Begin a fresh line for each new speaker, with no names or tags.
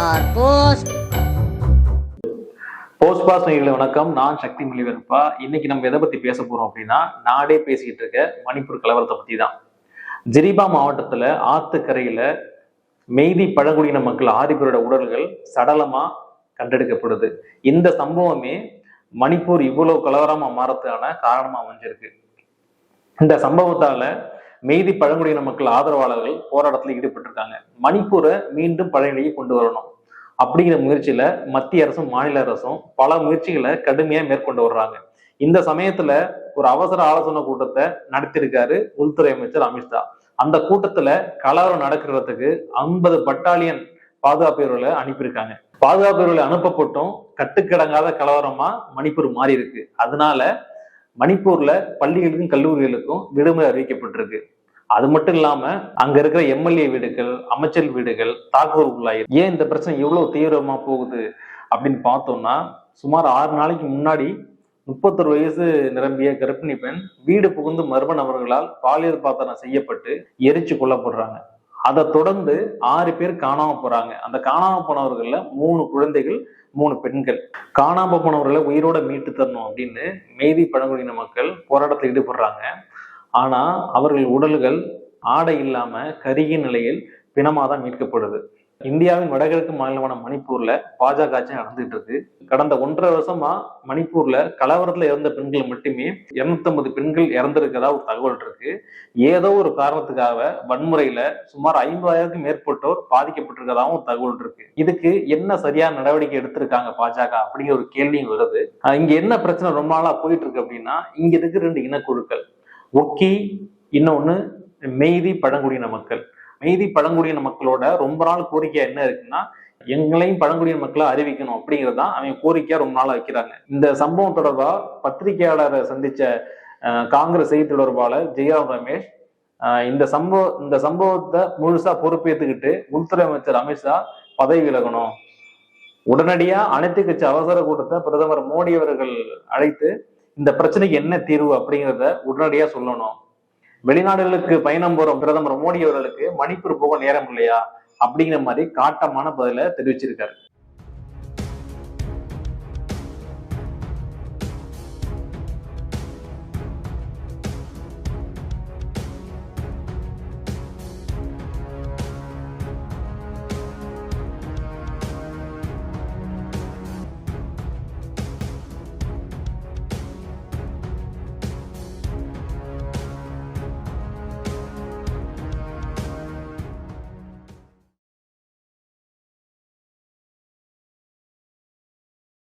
R post.
Post pass நேர்களை வணக்கம். நான் சக்தி மொழிவெருப்பா இன்னைக்கு நம்ம எதை பத்தி பேச போறோம் அப்படின்னா நாடே பேசிக்கிட்டு இருக்க மணிப்பூர் கலவரத்தை பத்தி தான் ஜெரிபா மாவட்டத்துல ஆத்துக்கரையில மெய்தி பழங்குடியின மக்கள் ஆறு பேரோட உடல்கள் சடலமா கண்டெடுக்கப்படுது. இந்த சம்பவமே மணிப்பூர் இவ்வளவு கலவரமா மாறதுக்கான காரணமா அமைஞ்சிருக்கு. இந்த சம்பவத்தால மெய்தி பழங்குடியின மக்கள் ஆதரவாளர்கள் போராட்டத்தில் ஈடுபட்டிருக்காங்க. மணிப்பூரை மீண்டும் பழைய நிலையை கொண்டு வரணும். அப்படிங்கிற முயற்சியில மத்திய அரசும் மாநில அரசும் பல முயற்சிகளை கடுமையா மேற்கொண்டு வர்றாங்க. இந்த சமயத்துல ஒரு அவசர ஆலோசனை கூட்டத்தை நடத்தியிருக்காரு உள்துறை அமைச்சர் அமித்ஷா அந்த கூட்டத்துல கலவரம் நடக்கிறதுக்கு ஐம்பது பட்டாலியன் பாதுகாப்பு வீரர்களை அனுப்பியிருக்காங்க. பாதுகாப்பு வீரர்களை அனுப்பப்பட்டும் கட்டுக்கடங்காத கலவரமா மணிப்பூர் மாறி இருக்கு அதனால மணிப்பூர்ல பள்ளிகளுக்கும் கல்லூரிகளுக்கும் விடுமுறை அறிவிக்கப்பட்டிருக்கு. அது மட்டும் இல்லாம அங்க இருக்கிற எம்எல்ஏ வீடுகள் அமைச்சர் வீடுகள் தாக்குதல் உள்ளாயிருக்கு ஏன் இந்த பிரச்சனை இவ்வளவு தீவிரமா போகுது அப்படின்னு பார்த்தோம்னா சுமார் ஆறு நாளைக்கு முன்னாடி முப்பத்தொரு வயசு நிரம்பிய கர்ப்பிணி பெண் வீடு புகுந்து மர்ம நபர்களால் பாலியல் பாத்திரம் செய்யப்பட்டு எரிச்சு கொல்லப்படுறாங்க. அதை தொடர்ந்து ஆறு பேர் காணாம போறாங்க. அந்த காணாம போனவர்கள்ல மூணு குழந்தைகள் மூணு பெண்கள். காணாம போனவர்களை உயிரோட மீட்டு தரணும் அப்படின்னு மெய்தி பழங்குடியின மக்கள் போராட்டத்தில் ஈடுபடுறாங்க. ஆனா அவர்கள் உடல்கள் ஆடை இல்லாம கருகிய நிலையில் பிணமாதான் மீட்கப்படுது. இந்தியாவின் வடகிழக்கு மாநிலமான மணிப்பூர்ல பாஜக ஆட்சி நடந்துட்டு இருக்கு. கடந்த ஒன்றரை வருஷமா மணிப்பூர்ல கலவரத்துல இறந்த பெண்கள் மட்டுமே இருநூத்தம்பது பெண்கள் இறந்திருக்கதா ஒரு தகவல் இருக்கு. ஏதோ ஒரு காரணத்துக்காக வன்முறையில சுமார் ஐம்பதாயிரத்துக்கும் மேற்பட்டோர் பாதிக்கப்பட்டிருக்கதாகவும் ஒரு தகவல் இருக்கு. இதுக்கு என்ன சரியான நடவடிக்கை எடுத்திருக்காங்க பாஜக அப்படிங்கிற ஒரு கேள்வியும் வருது. இங்க என்ன பிரச்சனை ரொம்ப நாளா போயிட்டு இருக்கு அப்படின்னா இங்க இருக்கு ரெண்டு இனக்குழுக்கள். ஒக்கி இன்னொன்னு மெய்தி பழங்குடியின மக்கள். மெய்தி பழங்குடியின மக்களோட ரொம்ப நாள் கோரிக்கை என்ன இருக்குன்னா எங்களையும் பழங்குடியின மக்களை அறிவிக்கணும் அப்படிங்கிறது தான் அவங்க கோரிக்கையா ரொம்ப நாளா வைக்கிறாங்க. இந்த சம்பவம் தொடர்பா பத்திரிகையாளரை சந்திச்ச காங்கிரஸ் செய்தி தொடர்பாளர் ஜெயராம் ரமேஷ் இந்த சம்பவ இந்த சம்பவத்தை முழுசா பொறுப்பேற்றுக்கிட்டு உள்துறை அமைச்சர் அமித்ஷா பதவி விலகணும். உடனடியா அனைத்து கட்சி அவசர கூட்டத்தை பிரதமர் மோடி அவர்கள் அழைத்து இந்த பிரச்சனைக்கு என்ன தீர்வு அப்படிங்கிறத உடனடியா சொல்லணும். வெளிநாடுகளுக்கு பயணம் போற பிரதமர் மோடி அவர்களுக்கு மணிப்பூர் போக நேரம் இல்லையா? அப்படிங்கிற மாதிரி காட்டமான பதில தெரிவிச்சிருக்காரு.